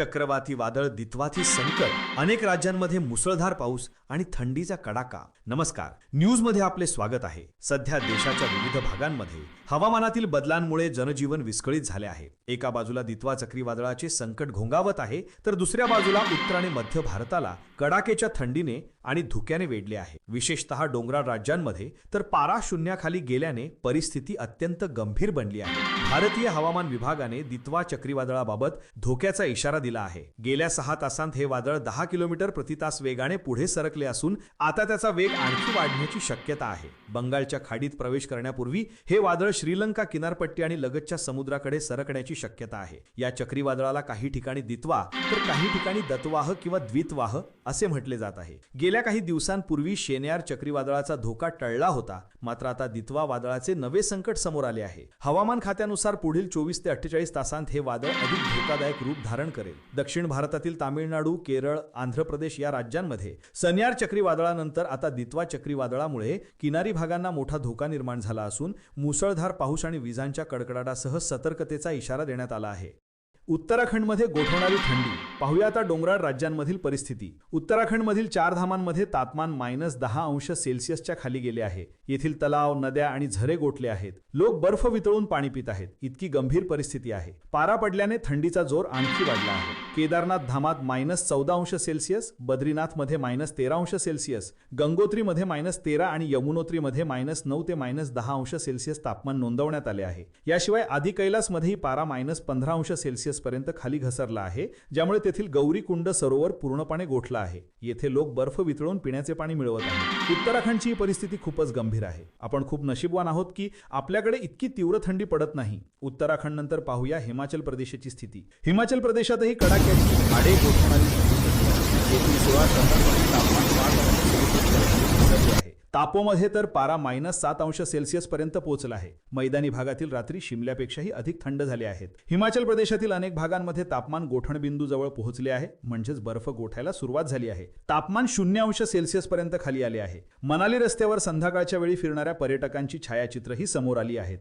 चक्रवाती वादळ दित्वाची संकट अनेक राज्यांमध्ये मुसळधार पाऊस आणि थंडीचा कडाका. नमस्कार. न्यूजमध्ये आपले स्वागत आहे. सध्या देशाच्या विविध भागांमध्ये हवामानातील बदलांमुळे जनजीवन विस्कळीत झाले आहे. एका बाजूला दित्वा चक्रीवादळाचे संकट घोंगावत आहे तर दुसऱ्या बाजूला उत्तर आणि मध्य भारताला कडाकेच्या थंडीने आणि धुक्याने वेढले आहे. विशेषतः डोंगराळ राज्यांमध्ये तर पारा शून्याखाली गेल्याने परिस्थिती अत्यंत गंभीर बनली आहे. भारतीय हवामान विभागाने दित्वा चक्रीवादळाबाबत धोक्याचा इशारा दिला दिला आहे. गेल्या सहा तासांत हे वादळ दहा किलोमीटर प्रतितास वेगाने पुढे सरकले असून आता त्याचा वेग आणखी वाढण्याची शक्यता आहे. बंगालच्या खाडीत प्रवेश करण्यापूर्वी हे वादळ श्रीलंका किनारपट्टी आणि लगतच्या समुद्राकडे सरकण्याची शक्यता आहे. या चक्रीवादळाला काही ठिकाणी दित्वा तर काही ठिकाणी दत्वाह किंवा द्वितवाह असे म्हटले जात आहे. गेल्या काही दिवसांपूर्वी शेन्यार चक्रीवादळाचा धोका टळला होता मात्र आता दित्वा वादळाचे नवे संकट समोर आले आहे. हवामान खात्यानुसार पुढील चोवीस ते अठ्ठेचाळीस तासांत हे वादळ अधिक धोकादायक रूप धारण करेल. दक्षिण भारतातील तामिळनाडू केरळ आंध्र प्रदेश या राज्यांमध्ये सन्यार चक्रीवादळानंतर आता दित्वा चक्रीवादळामुळे किनारी भागांना मोठा धोका निर्माण झाला असून मुसळधार पाऊस आणि विजांच्या कडकडाटासह सतर्कतेचा इशारा देण्यात आला आहे. उत्तराखंडमध्ये गोठवणारी थंडी. पाहूया आता डोंगराळ राज्यांमधील परिस्थिती. उत्तराखंडमधील चार धामांमध्ये तापमान मायनस दहा अंश सेल्सिअसच्या खाली गेले आहे. येथील तलाव नद्या आणि झरे गोठले आहेत. लोक बर्फ वितळून पाणी पित आहेत. इतकी गंभीर परिस्थिती आहे. पारा पडल्याने थंडीचा जोर आणखी वाढला आहे. केदारनाथ धामात मायनस चौदा अंश सेल्सिअस बद्रीनाथमध्ये मायनस तेरा अंश सेल्सिअस गंगोत्रीमध्ये मायनस तेरा आणि यमुनोत्रीमध्ये मायनस नऊ ते मायनस दहा अंश सेल्सिअस तापमान नोंदवण्यात आले आहे. याशिवाय आदी कैलासमध्येही पारा मायनस पंधरा अंश सेल्सिअस पर्यंत खाली घसरला आहे ज्यामुळे तेथील गौरीकुंड सरोवर पूर्णपणे गोठलं आहे. येथे लोक बर्फ वितळून पिण्याचे पाणी मिळवत आहेत. उत्तराखंडची ही परिस्थिती खूपच गंभीर आहे. आपण खूप नशीबवान आहोत की आपल्याकडे इतकी तीव्र थंडी पडत नाही. उत्तराखंड नंतर पाहूया हिमाचल प्रदेशाची स्थिती. हिमाचल प्रदेशातही कडाक्याची गोठवणारी सोळा शहरांमध्ये तापमान पाच अंश सेल्सिअसपर्यंत घसरले आहे तापोमध्ये तर पारा मायनस सात अंश सेल्सिअस पर्यंत पोहोचला आहे. मैदानी भागातील रात्री शिमल्यापेक्षाही अधिक थंड झाले आहेत. हिमाचल प्रदेशातील अनेक भागांमध्ये तापमान गोठणबिंदू जवळ पोहोचले आहे म्हणजेच बर्फ गोठायला सुरुवात झाली आहे. तापमान शून्य अंश सेल्सिअस पर्यंत खाली आले आहे. मनाली रस्त्यावर संध्याकाळच्या वेळी फिरणाऱ्या पर्यटकांची छायाचित्रही समोर आली आहेत.